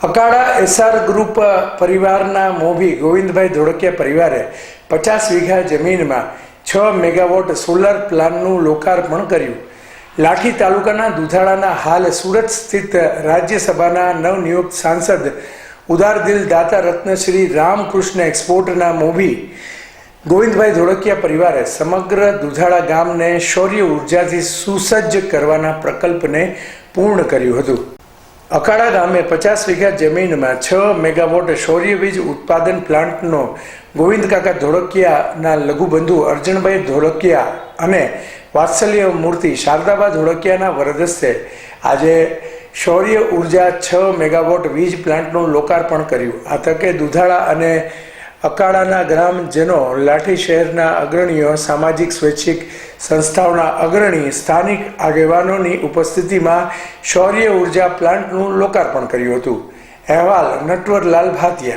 Akala SR group પરિવારના મોભી ગોવિંદભાઈ ધોળકિયા પરિવારે પચાસ વીઘા જમીનમાં છ મેગાવોટ સોલર પ્લાન્ટનું લોકાર્પણ કર્યું. લાઠી તાલુકાના દુધાળાના હાલ સુરત સ્થિત રાજ્યસભાના નવનિયુક્ત સાંસદ ઉદારદિલ દાતા રત્નશ્રી રામકૃષ્ણ એક્સપોર્ટના મોભી ગોવિંદભાઈ ધોળકિયા પરિવારે સમગ્ર દુધાળા ગામને શૌર્ય ઉર્જાથી સુસજ્જ કરવાના પ્રકલ્પને પૂર્ણ કર્યું હતું. અકાળા ગામે પચાસ વીઘા જમીનમાં છ મેગાવોટ સૌર્ય વીજ ઉત્પાદન પ્લાન્ટનો ગોવિંદકાકા ધોળકિયાના લઘુબંધુ અર્જણભાઈ ધોળકિયા અને વાત્સલ્ય મૂર્તિ શારદાબા ધોળકિયાના વરદસ્તે આજે શૌર્ય ઊર્જા છ મેગાવોટ વીજ પ્લાન્ટનું લોકાર્પણ કર્યું. આ તકે દુધાળા અને અકાળાના ગ્રામજનો લાઠી શહેરના અગ્રણીઓ, સામાજિક, સ્વૈચ્છિક સંસ્થાઓના અગ્રણી, સ્થાનિક આગેવાનોની ઉપસ્થિતિમાં શૌર્ય ઊર્જા પ્લાન્ટનું લોકાર્પણ કર્યું હતું. અહેવાલ નટવરલાલ ભાતિયા